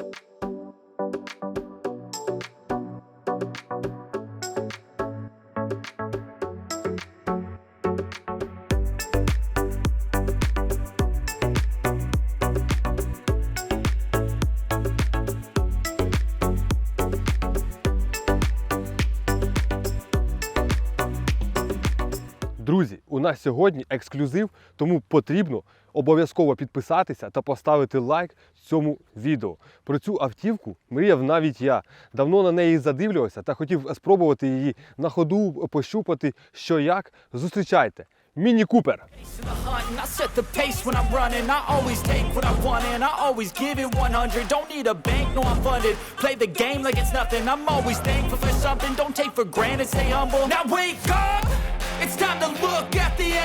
あ。У нас сьогодні ексклюзив, тому потрібно обов'язково підписатися та поставити лайк цьому відео. Про цю автівку мріяв навіть я. Давно на неї задивлювався та хотів спробувати її на ходу пощупати, що як. Зустрічайте! Міні Купер. in the hunt and I set the pace when I'm running. I always take what I want and I always give it 100. Don't need a bank, no I'm funded. Play the game like it's time to look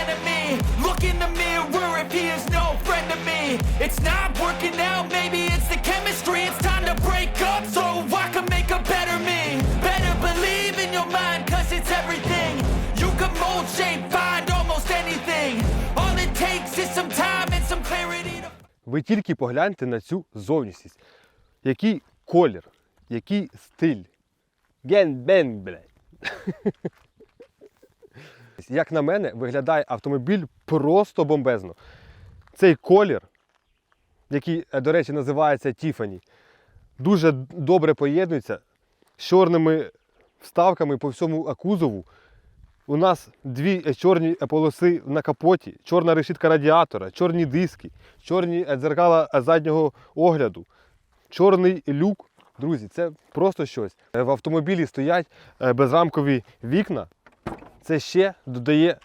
enemy. Look in the mirror if he is no friend to me. It's not working out, maybe it's the chemistry. It's time to break up so I can make a better me. Better believe in your mind, cause it's everything. You can mold, shape, find almost anything. All it takes is some time and some clarity to Ви тільки погляньте на цю зовнішність. Який колір, який стиль. Ген-бен, блядь. Як на мене, виглядає автомобіль просто бомбезно. Цей колір, який, е, до речі, називається Тіфані, дуже добре поєднується з чорними вставками по всьому кузову. У нас дві е, чорні е, полоси на капоті, чорна решітка радіатора, чорні диски, чорні дзеркала заднього огляду, чорний люк. Друзі, це просто щось. В автомобілі стоять безрамкові вікна. Це ще додає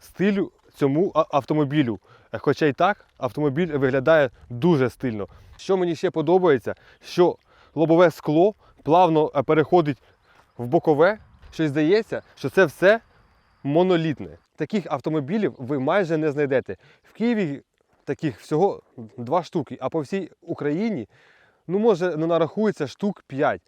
стилю цьому автомобілю. Е, Хоча й так, автомобіль виглядає дуже стильно. Що мені ще подобається, що лобове скло плавно е, переходить в бокове, що здається, що це все монолітне. Таких автомобілів ви майже не знайдете. В Києві таких всього два штуки, а по всій Україні, ну може, не нарахується штук 5.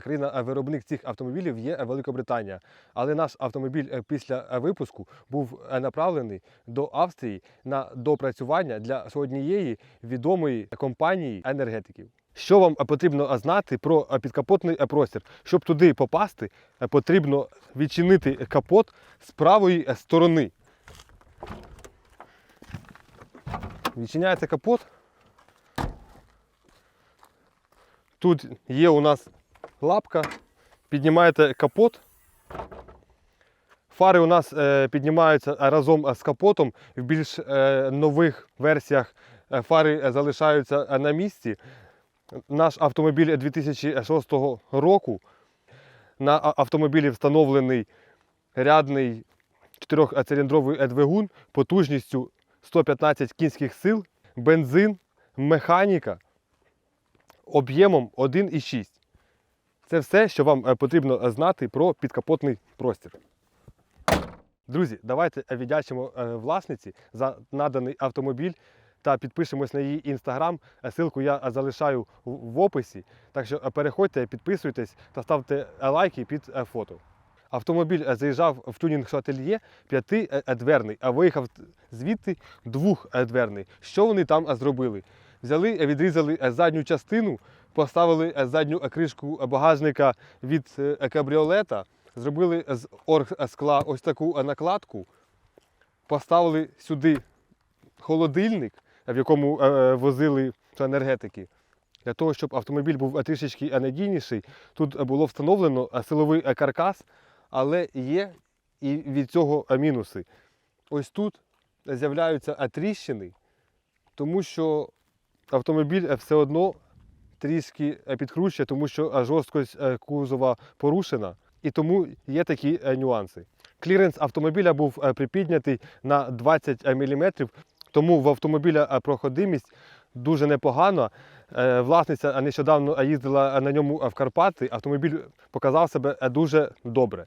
Країна-виробник цих автомобілів є е, Великобританія. Але наш автомобіль е, після е, випуску був е, направлений до Австрії на допрацювання для однієї відомої компанії енергетиків. Що вам е, потрібно знати про е, підкапотний е, простір? Щоб туди попасти, е, потрібно відчинити капот з правої е, сторони. Відчиняється капот. Тут є у нас лапка, піднімаєте капот. Фари у нас е, піднімаються разом е, з капотом. В більш е, нових версіях е, фари е, залишаються е, на місці. Наш автомобіль 2006 року. На автомобілі встановлений рядний 4-циліндровий двигун потужністю 115 кінських сил, бензин, механіка об'ємом 1,6. Це все, що вам е, потрібно е, знати про підкапотний простір. Друзі, давайте е, віддячимо власниці за наданий автомобіль та підпишемось на її інстаграм. Силку я залишаю в- описі. Так що переходьте, підписуйтесь та ставте лайки під фото. Автомобіль заїжджав в тюнінг-ательє п'ятидверний, а виїхав звідти двохдверний. Що вони там зробили? Взяли, відрізали задню частину, поставили е, задню е, кришку багажника від е, кабріолета, зробили з оргскла ось таку е, накладку, поставили сюди холодильник, в якому е, возили енергетики. Для того, щоб автомобіль був е, трішечки е, надійніший, тут е, було встановлено е, силовий е, каркас, але є і від цього е, мінуси. Ось тут з'являються е, тріщини, тому що автомобіль е, все одно трішки е, підкручує, тому що е, жорсткость е, кузова порушена, і тому є такі нюанси. Кліренс автомобіля був припіднятий на 20 мм, тому в автомобіля проходимість дуже непогана. Власниця нещодавно їздила на ньому в Карпати. Автомобіль показав себе дуже добре.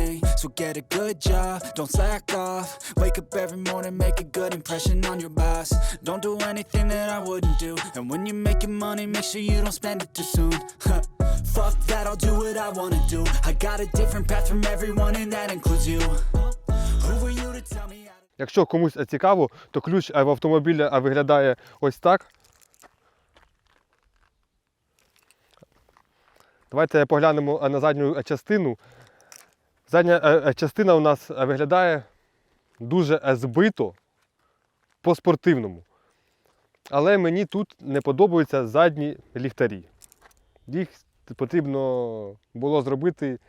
So get a good job. Don't slack off. Wake up every morning, make a good impression on your boss. Don't do anything that I wouldn't do. And when you're making money, make sure you don't spend it too soon. Fuck that, I'll do what I wanna do. I got a different path from everyone, and that includes you. Who were you to tell me? Якщо комусь е, цікаво, то ключ е, в автомобілі е, виглядає ось так. Давайте поглянемо е, на задню е, частину. Задня е, е, частина у нас е, виглядає дуже збито по-спортивному. Але мені тут не подобаються задні ліхтарі. Їх потрібно було зробити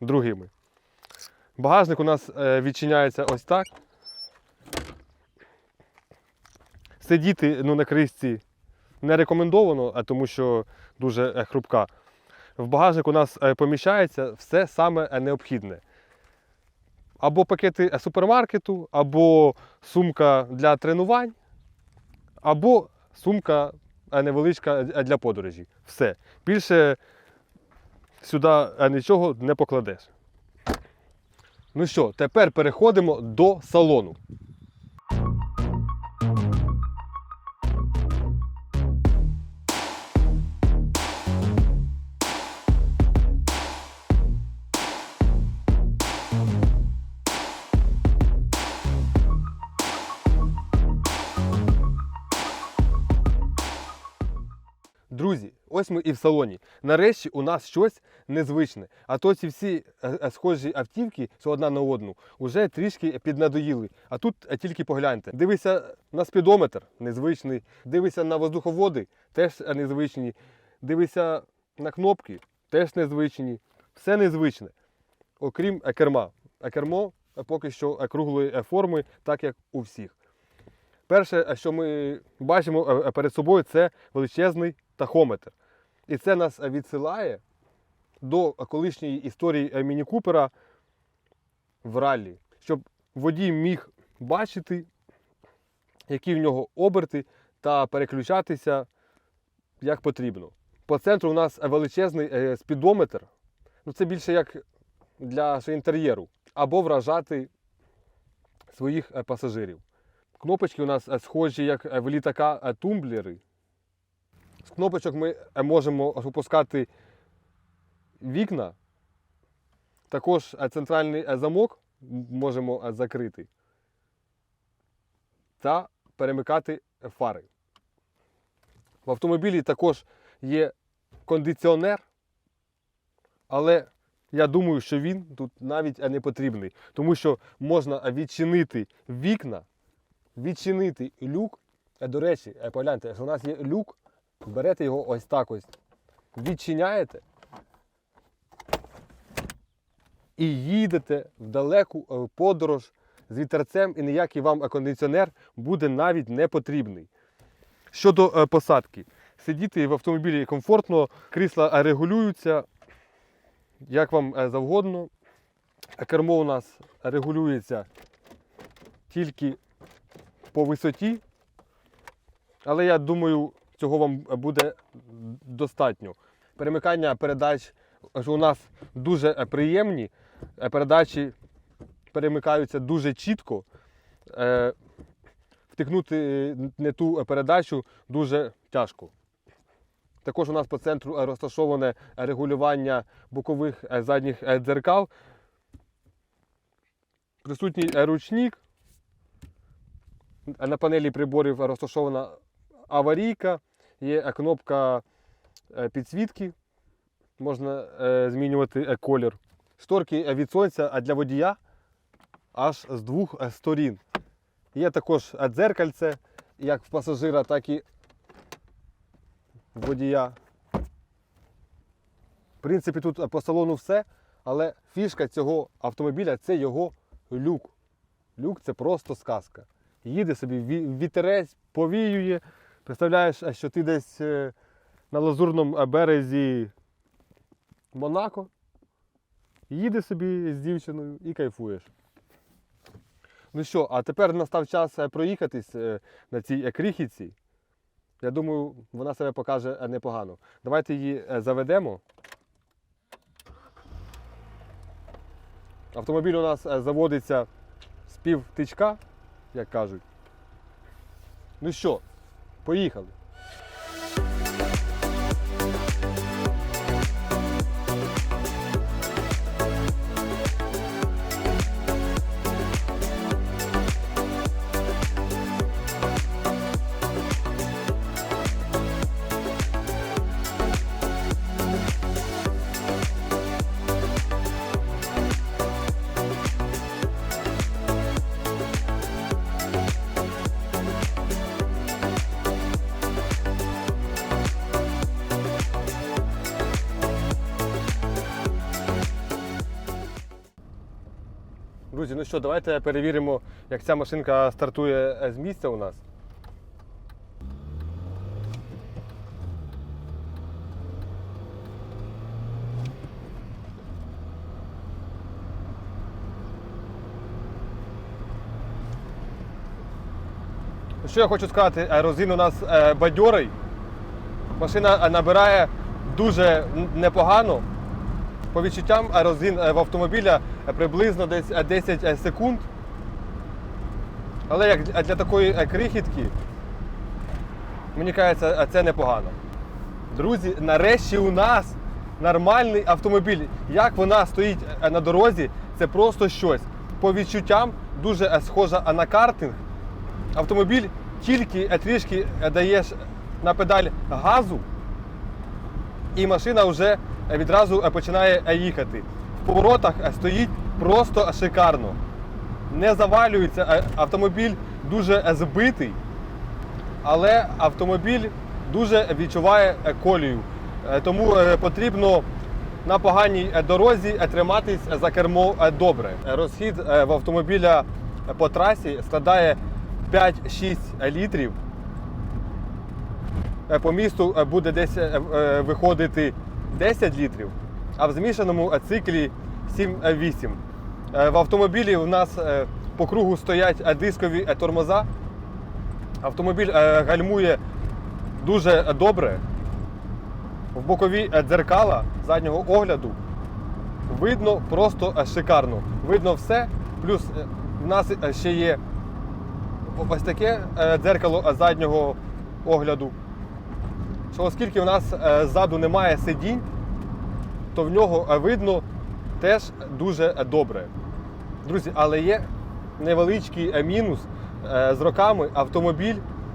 другими. Багажник у нас відчиняється ось так. Сидіти ну, на кришці не рекомендовано, тому що дуже хрупка. В багажник у нас е, поміщається все саме е, необхідне. Або пакети е, супермаркету, або сумка для тренувань, або сумка невеличка для подорожі. Все. Більше сюди нічого не покладеш. Ну що, тепер переходимо до салону. Ось ми і в салоні. Нарешті у нас щось незвичне. А то ці всі е, е, схожі автівки, що одна на одну, вже трішки піднадоїли. А тут е, тільки погляньте. Дивися на спідометр незвичний, дивися на воздуховоди, теж незвичні. Дивися на кнопки, теж незвичні. Все незвичне, окрім керма. А кермо поки що круглої форми, так як у всіх. Перше, що ми бачимо перед собою, це величезний тахометр. І це нас е, відсилає до колишньої історії е, Міні Купера в раллі, щоб водій міг бачити, які в нього оберти, та переключатися як потрібно. По центру у нас величезний е, спідометр. Ну, це більше як для інтер'єру, або вражати своїх пасажирів. Кнопочки у нас схожі, як в літака тумблери. З кнопочок ми е, можемо опускати вікна. Також е, центральний е, замок можемо закрити та перемикати фари. В автомобілі також є кондиціонер, але я думаю, що він тут навіть не потрібний, тому що можна відчинити вікна відчинити люк. До речі, погляньте, що у нас є люк, берете його ось так ось, відчиняєте і їдете в далеку е, подорож з вітерцем, і ніякий вам кондиціонер буде навіть не потрібний. Щодо е, посадки, сидіти в автомобілі комфортно, крісла е, регулюються як вам завгодно. Кермо у нас регулюється тільки по висоті, але я думаю, цього вам буде достатньо. Перемикання передач у нас дуже е, приємні. Е, Передачі перемикаються дуже чітко. Е, Втикнути не ту передачу дуже тяжко. Також у нас по центру розташоване регулювання бокових задніх дзеркал. Присутній ручник. На панелі приборів розташована аварійка, є е, кнопка е, підсвітки, можна е, змінювати колір. Шторки від сонця а для водія аж з двох сторін. Є також дзеркальце, як в пасажира, так і в водія. В принципі, тут по салону все, але фішка цього автомобіля це його люк. Люк це просто сказка. Їде собі ві- вітерець, повіює. Представляєш, а що ти десь е, на лазурному березі Монако. Їде собі з дівчиною і кайфуєш. Ну що, а тепер настав час е, проїхатись е, на цій е, крихітці. Я думаю, вона себе покаже непогано. Давайте її заведемо. Автомобіль у нас заводиться з пів тичка, як кажуть. Ну що, поїхали. Друзі, ну що, давайте перевіримо, як ця машинка стартує е, з місця у нас. Що я хочу сказати, е, розин у нас е, бадьорий. Машина е, набирає дуже непогано. По відчуттям аерозин в автомобіля приблизно десь е, 10 секунд. Але як для- такої е, крихітки, мені кажеться, е, це непогано. Друзі, нарешті у нас нормальний автомобіль. Як вона стоїть е, на дорозі, це просто щось. По відчуттям дуже е, схожа е, на картинг. Автомобіль тільки е, трішки е, даєш на педаль газу, і машина вже відразу е, починає е, їхати. В поворотах е, стоїть просто шикарно. Не завалюється, е, автомобіль дуже е, збитий, але автомобіль дуже відчуває е, колію. Е, Тому е, потрібно на поганій е, дорозі е, триматись за кермо е, добре. Е, Розхід е, в автомобіля е, по трасі складає 5-6 літрів. Е, По місту е, буде десь е, е, виходити 10 літрів, а в змішаному е, циклі 7-8. Е, В автомобілі у нас е, по кругу стоять е, дискові е, тормоза. Автомобіль е, гальмує дуже е, добре. В бокові е, дзеркала заднього огляду видно просто е, шикарно. Видно все. Плюс е, в нас е, ще є ось таке е, дзеркало е, заднього огляду. Оскільки в нас е, ззаду немає сидінь, то в нього е, видно теж дуже е, добре. Друзі, але є невеличкий мінус. З роками автомобіль,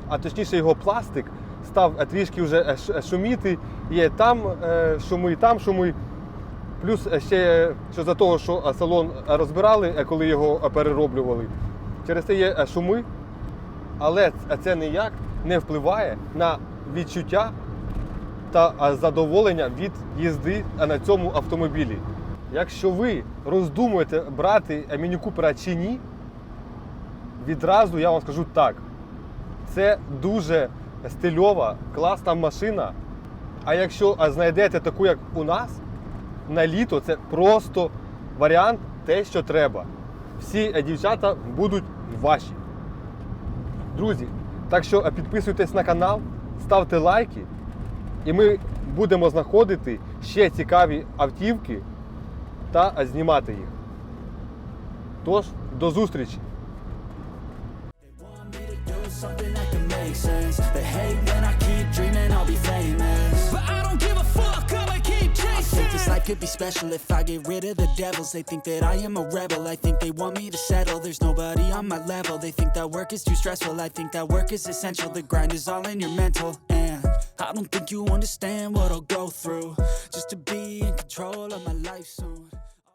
а точніше його пластик, став трішки вже шуміти. Є там шуми, там шуми. Плюс ще що за того, що салон розбирали, коли його перероблювали. Через це є шуми, але це ніяк не впливає на відчуття та задоволення від їзди на цьому автомобілі. Якщо ви роздумуєте брати Міні Купера чи ні, відразу я вам скажу так. Це дуже стильова, класна машина. А якщо знайдете таку, як у нас, на літо це просто варіант те, що треба. Всі е, дівчата будуть ваші. Друзі, так що е, підписуйтесь на канал, ставте лайки, і ми будемо знаходити ще цікаві автівки та е, знімати їх. Тож, до зустрічі! Could be special if I get rid of the devils. They think that I am a rebel. I think they want me to settle. There's nobody on my level. They think that work is too stressful. I think that work is essential. The grind is all in your mental. And I don't think you understand what I'll go through just to be in control of my life soon.